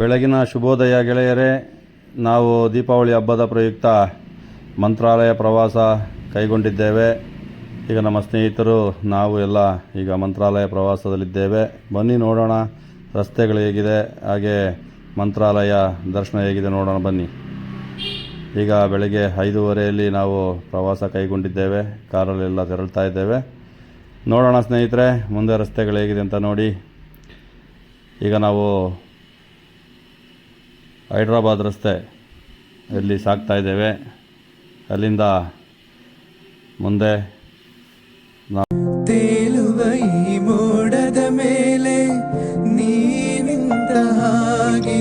ಬೆಳಗಿನ ಶುಭೋದಯ ಗೆಳೆಯರೇ, ನಾವು ದೀಪಾವಳಿ ಹಬ್ಬದ ಪ್ರಯುಕ್ತ ಮಂತ್ರಾಲಯ ಪ್ರವಾಸ ಕೈಗೊಂಡಿದ್ದೇವೆ. ಈಗ ನಮ್ಮ ಸ್ನೇಹಿತರು, ನಾವು ಎಲ್ಲ ಈಗ ಮಂತ್ರಾಲಯ ಪ್ರವಾಸದಲ್ಲಿದ್ದೇವೆ. ಬನ್ನಿ ನೋಡೋಣ, ರಸ್ತೆಗಳು ಹೇಗಿದೆ, ಹಾಗೆ ಮಂತ್ರಾಲಯ ದರ್ಶನ ಹೇಗಿದೆ ನೋಡೋಣ ಬನ್ನಿ. ಈಗ ಬೆಳಗ್ಗೆ ಐದೂವರೆಯಲ್ಲಿ ನಾವು ಪ್ರವಾಸ ಕೈಗೊಂಡಿದ್ದೇವೆ, ಕಾರಲ್ಲೆಲ್ಲ ತೆರಳ್ತಾ ಇದ್ದೇವೆ. ನೋಡೋಣ ಸ್ನೇಹಿತರೆ, ಮುಂದೆ ರಸ್ತೆಗಳು ಹೇಗಿದೆ ಅಂತ ನೋಡಿ. ಈಗ ನಾವು ಹೈದ್ರಾಬಾದ್ ರಸ್ತೆ ಇಲ್ಲಿ ಸಾಗ್ತಾ ಇದ್ದೇವೆ ಅಲ್ಲಿಂದ ಮುಂದೆ ತೇಲುವ ಈ ಮೋಡದ ಮೇಲೆ ನೀನಿಂತ ಹಾಗೆ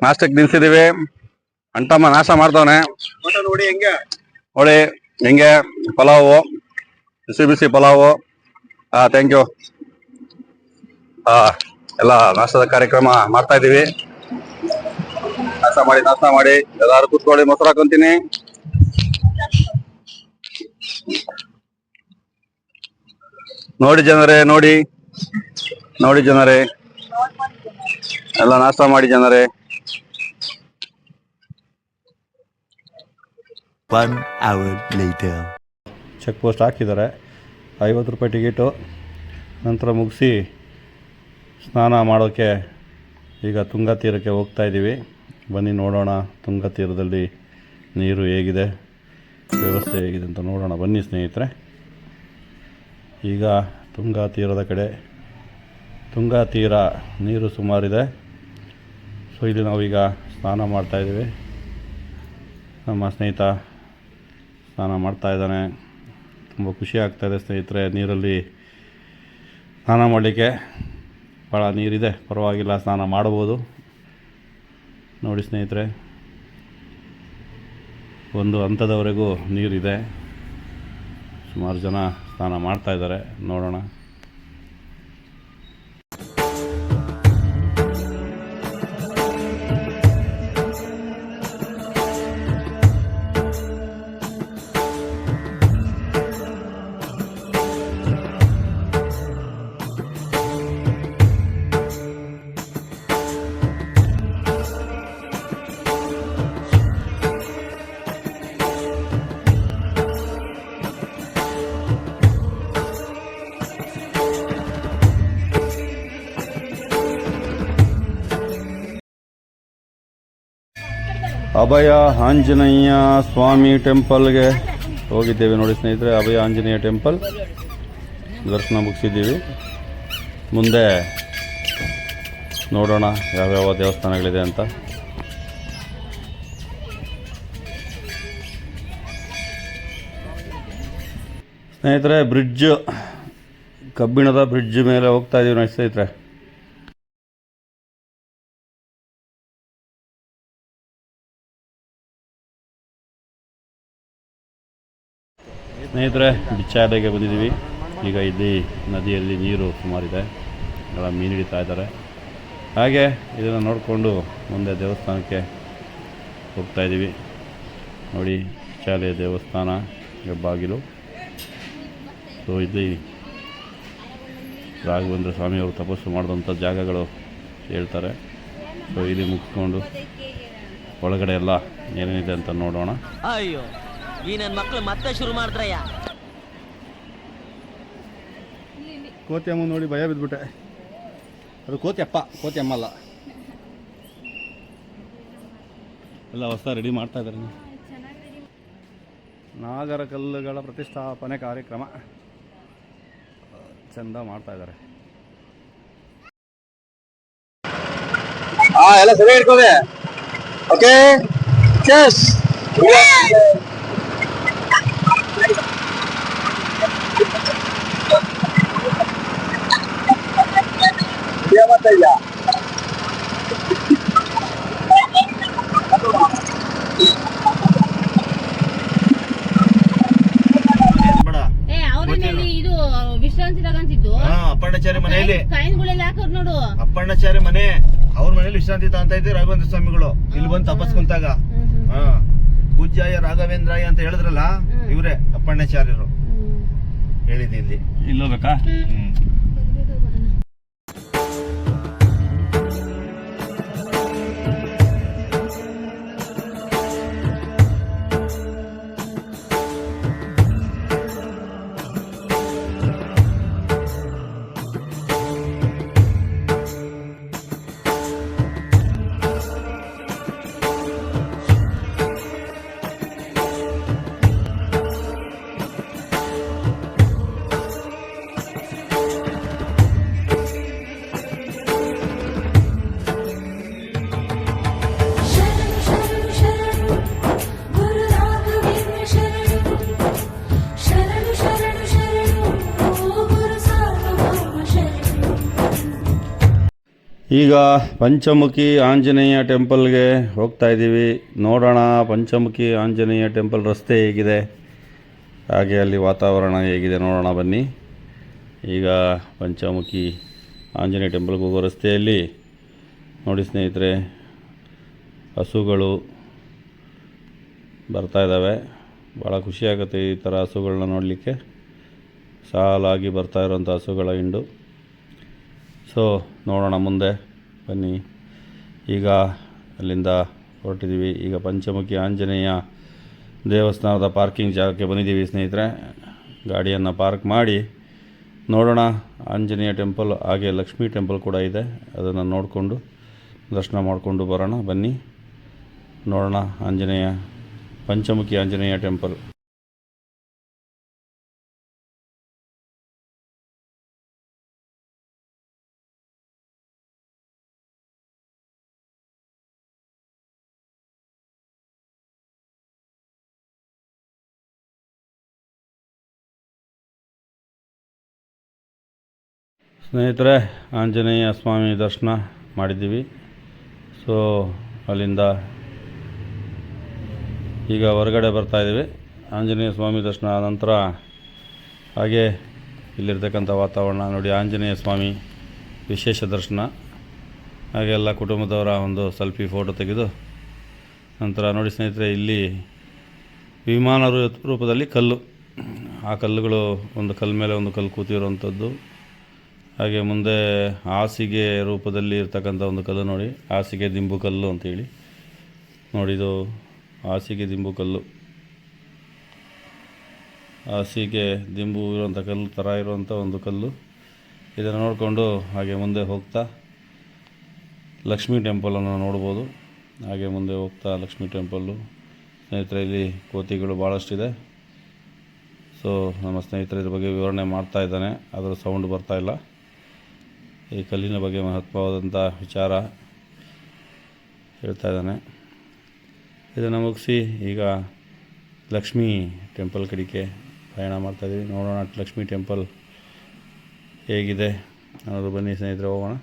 ನಾಷ್ಟಕ್ಕೆ ನಿಲ್ಸಿದ್ದೀವಿ. ಅಂಟಮ್ಮ ನಾಶ ಮಾಡ್ದವನೆ. ನೋಡಿ ಹೆಂಗೆ? ನೋಡಿ ಹೆಂಗೆ ಪಲಾವು ಬಿಸಿ ಬಿಸಿ ಪಲಾವು. ಹಾಂ ಥ್ಯಾಂಕ್ ಯು ಹಾ ಎಲ್ಲ ನಾಷ್ಟದ ಕಾರ್ಯಕ್ರಮ ಮಾಡ್ತಾ ಇದ್ದೀವಿ. ನಾಷ್ಟ ಮಾಡಿ ನಾಷ್ಟ ಮಾಡಿ ಎಲ್ಲಾರು ಕೂತ್ಕೊಳ್ಳಿ ಮೊಸರು ಹಾಕೊಂತೀನಿ. ನೋಡಿ ಜನರೇ ನೋಡಿ. ನೋಡಿ ಜನರೇ. ಎಲ್ಲ ನಾಷ್ಟ ಮಾಡಿ ಜನರೇ. One hour later. Check post ಹಾಕಿದ್ದಾರೆ. ಐವತ್ತು ರೂಪಾಯಿ ಟಿಕೆಟು. ನಂತರ ಮುಗಿಸಿ ಸ್ನಾನ ಮಾಡೋಕ್ಕೆ ಈಗ ತುಂಗಾ ತೀರಕ್ಕೆ ಹೋಗ್ತಾ ಇದ್ದೀವಿ. ಬನ್ನಿ ನೋಡೋಣ. ತುಂಗಾ ತೀರದಲ್ಲಿ ನೀರು ಹೇಗಿದೆ, ವ್ಯವಸ್ಥೆ ಹೇಗಿದೆ ಅಂತ ನೋಡೋಣ. ಬನ್ನಿ ಸ್ನೇಹಿತರೆ. ಈಗ ತುಂಗಾ ತೀರದ ಕಡೆ ತುಂಗಾ ತೀರ ನೀರು ಸುಮಾರಿದೆ. ಸೊ, ಇಲ್ಲಿ ನಾವೀಗ ಸ್ನಾನ ಮಾಡ್ತಾಯಿದ್ದೀವಿ ನಮ್ಮ ಸ್ನೇಹಿತ ಸ್ನಾನ ಮಾಡ್ತಾ ಇದ್ದಾನೆ. ತುಂಬ ಖುಷಿ ಆಗ್ತಾಯಿದೆ ಸ್ನೇಹಿತರೆ ನೀರಲ್ಲಿ ಸ್ನಾನ ಮಾಡಲಿಕ್ಕೆ. ಭಾಳ ನೀರಿದೆ, ಪರವಾಗಿಲ್ಲ, ಸ್ನಾನ ಮಾಡ್ಬೋದು. ನೋಡಿ ಸ್ನೇಹಿತರೆ, ಒಂದು ಹಂತದವರೆಗೂ ನೀರಿದೆ. ಸುಮಾರು ಜನ ಸ್ನಾನ ಮಾಡ್ತಾಯಿದ್ದಾರೆ ನೋಡೋಣ. ಅಭಯ ಆಂಜನೇಯ ಸ್ವಾಮಿ ಟೆಂಪಲ್ಗೆ ಹೋಗಿದ್ದೇವೆ ನೋಡಿ ಸ್ನೇಹಿತರೆ, ಅಭಯ ಆಂಜನೇಯ ಟೆಂಪಲ್. ದರ್ಶನ ಮುಗಿಸಿದ್ದೀವಿ. ಮುಂದೆ ನೋಡೋಣ ಯಾವ್ಯಾವ ದೇವಸ್ಥಾನಗಳಿದೆ ಅಂತ. ಸ್ನೇಹಿತರೆ, ಬ್ರಿಡ್ಜ್ ಕಬ್ಬಿಣದ ಬ್ರಿಡ್ಜ್ ಮೇಲೆ ಹೋಗ್ತಾ ಇದ್ದೀವಿ ನೋಡಿ ಸ್ನೇಹಿತರೆ. ಸ್ನೇಹಿತರೆ ಬಿಚ್ಚಾಲೆಗೆ ಬಂದಿದ್ದೀವಿ. ಈಗ ಇಲ್ಲಿ ನದಿಯಲ್ಲಿ ನೀರು ಸುಮಾರಿದೆ. ಎಲ್ಲ ಮೀನು ಹಿಡಿತಾ ಇದ್ದಾರೆ. ಹಾಗೆ ಇದನ್ನು ನೋಡಿಕೊಂಡು ಮುಂದೆ ದೇವಸ್ಥಾನಕ್ಕೆ ಹೋಗ್ತಾ ಇದ್ದೀವಿ. ನೋಡಿ ಬಿಚ್ಚಾಲೆ ದೇವಸ್ಥಾನ ಬಾಗಿಲು. ಸೊ ಇಲ್ಲಿ ರಾಘವೇಂದ್ರ ಸ್ವಾಮಿಯವರು ತಪಸ್ಸು ಮಾಡಿದಂಥ ಜಾಗಗಳು ಹೇಳ್ತಾರೆ. ಸೊ ಇಲ್ಲಿ ಮುಗಿಸ್ಕೊಂಡು ಒಳಗಡೆ ಎಲ್ಲ ಏನೇನಿದೆ ಅಂತ ನೋಡೋಣ. ಅಯ್ಯೋ. ಈ ನನ್ನ ಮಕ್ಳು ಮತ್ತೆ ಶುರು ಮಾಡಿದ್ರಯ್ಯ. ಕೋತಿ ಅಮ್ಮ ನೋಡಿ ಭಯ ಬಿದ್ಬಿಟ್ಟೆ. ಅದು ಕೋತಿ ಅಪ್ಪ ಕೋತಿ ಅಮ್ಮ ಅಲ್ಲ. ಎಲ್ಲ ಹೊಸ ರೆಡಿ ಮಾಡ್ತಾ ಇದ್ದಾರೆ ನಾಗರ ಕಲ್ಲುಗಳ ಪ್ರತಿಷ್ಠಾಪನೆ ಕಾರ್ಯಕ್ರಮ. ಚಂದ ಮಾಡ್ತಾ ಇದ್ದಾರೆ. ಹಾ ಎಲ್ಲ ಸರಿ ಇಟ್ಕೋದೆ ಓಕೆ ಚೆಸ್ ವಿಶ್ರಾಂತಿ ತಗಂತಿದ್ದು. ಹಾ ಅಪ್ಪಣ್ಣಾಚಾರ್ಯ ಮನೆಯಲ್ಲಿ ಕಾಯಿನ್ಗಳೆಲ್ಲ ಹಾಕೋರ್ ನೋಡು. ಅಪ್ಪಣ್ಣಾಚಾರ್ಯ ಮನೆ. ಅವ್ರ ಮನೇಲಿ ವಿಶ್ರಾಂತಿ ಅಂತ ಇದ್ದೆ ರಾಘವೇಂದ್ರ ಸ್ವಾಮಿಗಳು. ಇಲ್ಲಿ ಬಂದು ತಪಸ್ ಕುಂತಾಗ ಹಾ. ಪೂಜ್ಯಾಯ ರಾಘವೇಂದ್ರಾಯ ಅಂತ ಹೇಳಿದ್ರಲ್ಲ ಇವ್ರೆ ಅಪ್ಪಣ್ಣಾಚಾರ್ಯರು. ಹೇಳಿದ್ದು ಇಲ್ಲಿ. ಇಲ್ಲಿ ಈಗ ಪಂಚಮುಖಿ ಆಂಜನೇಯ ಟೆಂಪಲ್ಗೆ ಹೋಗ್ತಾ ಇದ್ದೀವಿ. ನೋಡೋಣ ಪಂಚಮುಖಿ ಆಂಜನೇಯ ಟೆಂಪಲ್ ರಸ್ತೆ ಹೇಗಿದೆ? ಹಾಗೆ ಅಲ್ಲಿ ವಾತಾವರಣ ಹೇಗಿದೆ ನೋಡೋಣ ಬನ್ನಿ. ಈಗ ಪಂಚಮುಖಿ ಆಂಜನೇಯ ಟೆಂಪಲ್ಗೆ ಹೋಗೋ ರಸ್ತೆಯಲ್ಲಿ ನೋಡಿ ಸ್ನೇಹಿತರೆ, ಹಸುಗಳು ಬರ್ತಾ ಇದ್ದಾವೆ. ಭಾಳ ಖುಷಿಯಾಗುತ್ತೆ ಈ ಥರ ಹಸುಗಳನ್ನ ನೋಡಲಿಕ್ಕೆ. ಸಾಲಾಗಿ ಬರ್ತಾ ಇರೋಂಥ ಹಸುಗಳ ಹಿಂಡು. ಸೊ ನೋಡೋಣ ಮುಂದೆ. ಬನ್ನಿ. ಈಗ ಅಲ್ಲಿಂದ ಹೊರಟಿದ್ದೀವಿ. ಈಗ ಪಂಚಮುಖಿ ಆಂಜನೇಯ ದೇವಸ್ಥಾನದ ಪಾರ್ಕಿಂಗ್ ಜಾಗಕ್ಕೆ ಬಂದಿದ್ದೀವಿ ಸ್ನೇಹಿತರೆ. ಗಾಡಿಯನ್ನು ಪಾರ್ಕ್ ಮಾಡಿ ನೋಡೋಣ. ಆಂಜನೇಯ ಟೆಂಪಲ್, ಹಾಗೆ ಲಕ್ಷ್ಮೀ ಟೆಂಪಲ್ ಕೂಡ ಇದೆ. ಅದನ್ನು ನೋಡಿಕೊಂಡು ದರ್ಶನ ಮಾಡಿಕೊಂಡು ಬರೋಣ. ಬನ್ನಿ. ನೋಡೋಣ ಆಂಜನೇಯ, ಪಂಚಮುಖಿ ಆಂಜನೇಯ ಟೆಂಪಲ್. ಸ್ನೇಹಿತರೆ, ಆಂಜನೇಯ ಸ್ವಾಮಿ ದರ್ಶನ ಮಾಡಿದ್ದೀವಿ. ಸೊ ಅಲ್ಲಿಂದ ಈಗ ಹೊರಗಡೆ ಬರ್ತಾ ಇದ್ದೀವಿ. ಆಂಜನೇಯ ಸ್ವಾಮಿ ದರ್ಶನ ಆದ ನಂತರ ಹಾಗೆ ಇಲ್ಲಿರ್ತಕ್ಕಂಥ ವಾತಾವರಣ ನೋಡಿ, ಆಂಜನೇಯ ಸ್ವಾಮಿ ವಿಶೇಷ ದರ್ಶನ. ಹಾಗೆ ಎಲ್ಲ ಕುಟುಂಬದವರ ಒಂದು ಸೆಲ್ಫಿ ಫೋಟೋ ತೆಗೆದು ನಂತರ ನೋಡಿ ಸ್ನೇಹಿತರೆ, ಇಲ್ಲಿ ವಿಮಾನ ರೂಪದಲ್ಲಿ ಕಲ್ಲು. ಆ ಕಲ್ಲುಗಳು ಒಂದು ಕಲ್ಲು ಮೇಲೆ ಒಂದು ಕಲ್ಲು ಕೂತಿರುವಂಥದ್ದು. ಹಾಗೆ ಮುಂದೆ ಹಾಸಿಗೆ ರೂಪದಲ್ಲಿ ಇರ್ತಕ್ಕಂಥ ಒಂದು ಕಲ್ಲು ನೋಡಿ. ಹಾಸಿಗೆ ದಿಂಬು ಕಲ್ಲು ಅಂತೇಳಿ ನೋಡಿ ಇದು ಹಾಸಿಗೆ ದಿಂಬು ಕಲ್ಲು. ಹಾಸಿಗೆ ದಿಂಬು ಇರುವಂಥ ಕಲ್ಲು, ಥರ ಇರುವಂಥ ಒಂದು ಕಲ್ಲು. ಇದನ್ನು ನೋಡಿಕೊಂಡು ಹಾಗೆ ಮುಂದೆ ಹೋಗ್ತಾ ಲಕ್ಷ್ಮೀ ಟೆಂಪಲನ್ನು ನೋಡ್ಬೋದು. ಹಾಗೆ ಮುಂದೆ ಹೋಗ್ತಾ ಲಕ್ಷ್ಮೀ ಟೆಂಪಲ್ಲು ಸ್ನೇಹಿತರೆ, ಇಲ್ಲಿ ಕೋತಿಗಳು ಭಾಳಷ್ಟಿದೆ ಸೊ ನಮ್ಮ ಸ್ನೇಹಿತರ ಬಗ್ಗೆ ವಿವರಣೆ ಮಾಡ್ತಾ ಇದ್ದಾನೆ. ಅದರ ಸೌಂಡ್ ಇಲ್ಲ. ಈ ಕಲ್ಲಿನ ಬಗ್ಗೆ ಮಹತ್ವವಾದಂಥ ವಿಚಾರ ಹೇಳ್ತಾ ಇದ್ದಾನೆ. ಇದನ್ನು ಮುಗಿಸಿ ಈಗ ಲಕ್ಷ್ಮೀ ಟೆಂಪಲ್ ಕಡೆಗೆ ಪ್ರಯಾಣ ಮಾಡ್ತಾಯಿದ್ದೀವಿ ನೋಡೋಣ ಲಕ್ಷ್ಮೀ ಟೆಂಪಲ್ ಹೇಗಿದೆ. ಅನ್ನೋದು ಬನ್ನಿ ಸ್ನೇಹಿತರೆ, ಹೋಗೋಣ.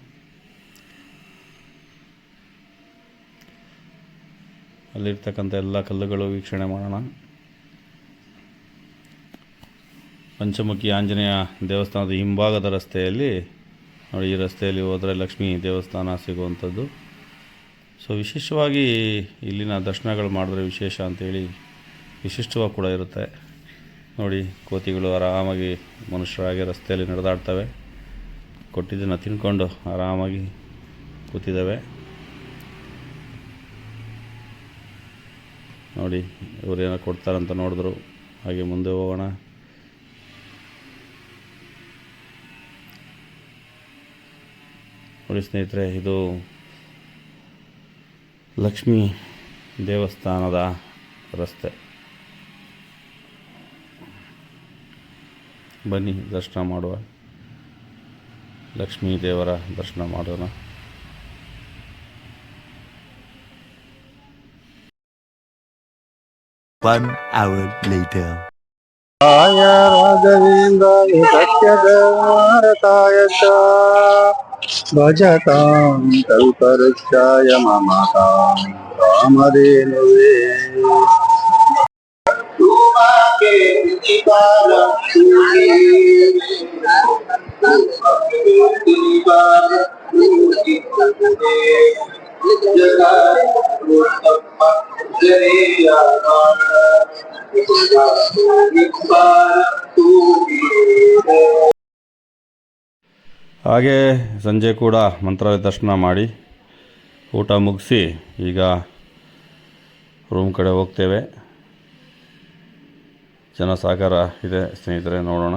ಅಲ್ಲಿರ್ತಕ್ಕಂಥ ಎಲ್ಲ ಕಲ್ಲುಗಳು ವೀಕ್ಷಣೆ ಮಾಡೋಣ. ಪಂಚಮುಖಿ ಆಂಜನೇಯ ದೇವಸ್ಥಾನದ ಹಿಂಭಾಗದ ರಸ್ತೆಯಲ್ಲಿ ನೋಡಿ, ಈ ರಸ್ತೆಯಲ್ಲಿ ಹೋದರೆ ಲಕ್ಷ್ಮೀ ದೇವಸ್ಥಾನ ಸಿಗುವಂಥದ್ದು. ಸೊ ವಿಶೇಷವಾಗಿ ಇಲ್ಲಿನ ದರ್ಶನಗಳು ಮಾಡಿದ್ರೆ ವಿಶೇಷ ಅಂತೇಳಿ ವಿಶಿಷ್ಟವಾಗಿ ಕೂಡ ಇರುತ್ತೆ. ನೋಡಿ, ಕೋತಿಗಳು ಆರಾಮಾಗಿ ಮನುಷ್ಯರಾಗಿ ರಸ್ತೆಯಲ್ಲಿ ನಡೆದಾಡ್ತವೆ. ಕೊಟ್ಟಿದ್ದನ್ನು ತಿನ್ಕೊಂಡು ಆರಾಮಾಗಿ ಕೂತಿದ್ದಾವೆ. ನೋಡಿ ಇವರೇನೋ ಕೊಡ್ತಾರಂತ ನೋಡಿದ್ರು. ಹಾಗೆ ಮುಂದೆ ಹೋಗೋಣ. ನೋಡಿ ಸ್ನೇಹಿತರೆ ಇದು ಲಕ್ಷ್ಮೀ ದೇವಸ್ಥಾನದ ರಸ್ತೆ. ಬನ್ನಿ ದರ್ಶನ ಮಾಡುವ. ಲಕ್ಷ್ಮೀ ದೇವರ ದರ್ಶನ ಮಾಡೋಣ. One hour later. भजतां कल्पवृक्षाय ममतां रामधेनुवे ಹಾಗೆ ಸಂಜೆ ಕೂಡ ಮಂತ್ರಾಲಯ ದರ್ಶನ ಮಾಡಿ ಊಟ ಮುಗಿಸಿ ಈಗ ರೂಮ್ ಕಡೆ ಹೋಗ್ತೇವೆ. ಜನ ಸಾಗರ ಇದೆ, ಸ್ನೇಹಿತರೆ, ನೋಡೋಣ.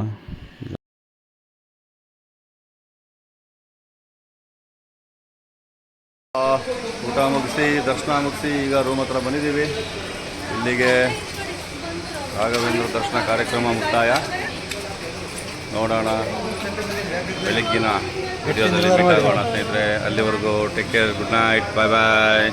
ಊಟ ಮುಗಿಸಿ, ದರ್ಶನ ಮುಗಿಸಿ ಈಗ ರೂಮ್ ಹತ್ರ ಬಂದಿದ್ದೀವಿ. ಇಲ್ಲಿಗೆ ರಾಘವೇಂದ್ರ ದರ್ಶನ ಕಾರ್ಯಕ್ರಮ ಮುಕ್ತಾಯ. ನೋಡೋಣ, ಬೆಳಗ್ಗಿನ ವಿಡಿಯೋದಲ್ಲಿ ಭೇಟಿಯಾಗೋಣ ಸ್ನೇಹಿತರೆ ಅಲ್ಲಿವರೆಗೂ take care good night bye bye